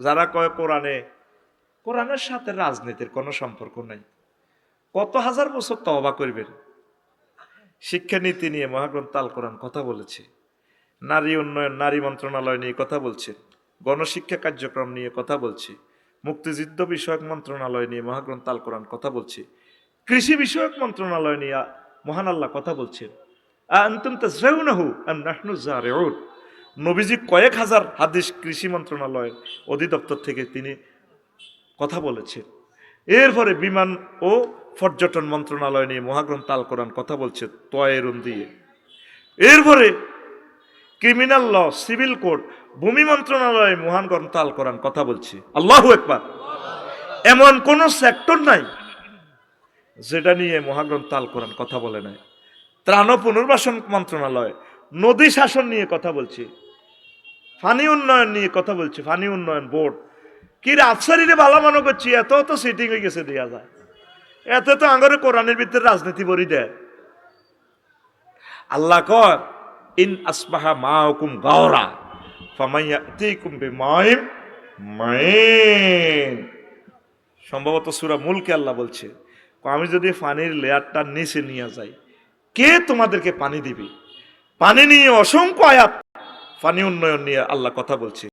যারা কয় কোরআনে, কোরআনের সাথে রাজনীতির কোনো সম্পর্ক নাই। কত হাজার বছর তওবা করবেন? শিক্ষানীতি নিয়ে মহাগ্রন্থ আল কোরআন কথা বলেছে। নারী উন্নয়ন, নারী মন্ত্রণালয় নিয়ে কথা বলছে। গণশিক্ষা কার্যক্রম নিয়ে কথা বলছে। মুক্তিযুদ্ধ বিষয়ক মন্ত্রণালয় নিয়ে মহাগ্রন্থ আল কোরআন কথা বলছে। কৃষি বিষয়ক মন্ত্রণালয় নিয়ে মহান আল্লাহ কথা বলছেন। আনতুম তাজরাউনাহু আম নাহনু জারিউন। নবীজি কয়েক হাজার হাদিস কৃষি মন্ত্রণালয়ের অধিদপ্তর থেকে তিনি কথা বলেছেন। এরপরে বিমান ও পর্যটন মন্ত্রণালয় নিয়ে মহাগ্রন্থ আল কোরআন কথা বলছে তয়েরুন দিয়ে। এরপরে ক্রিমিনাল ল, সিভিল কোড, ভূমি মন্ত্রণালয়ে মহান গ্রন্থ আল কোরআন কথা বলছে। আল্লাহ একবার। এমন কোন সেক্টর নাই যেটা নিয়ে মহাগ্রন্থ আল কোরআন কথা বলে নাই। ত্রাণ পুনর্বাসন মন্ত্রণালয়, নদী শাসন নিয়ে কথা বলছে। ফানি উন্নয়ন নিয়ে কথা বলছি, ফানি উন্নয়ন বোর্ড। কি রাজশাহীরে ভালো মনে করছি, এত তো সিটিং হয়ে গেছে দেওয়া যায়। এত তো আঙ্গরে কোরআনের ভিতরে রাজনীতি বরি দেয়। আল্লাহ কর ইন আসবাহা মা হুকুম গাওরা সম্ভবত সুরা মুলকে আল্লাহ বলছে আমি যদি পানির লেয়ারটা নিচে নিয়ে যাই, কে তোমাদেরকে পানি দিবে? পানি নিয়ে অসংখ্য আয়াত পানি উন্নয়ন নিয়ে আল্লাহ কথা বলছে।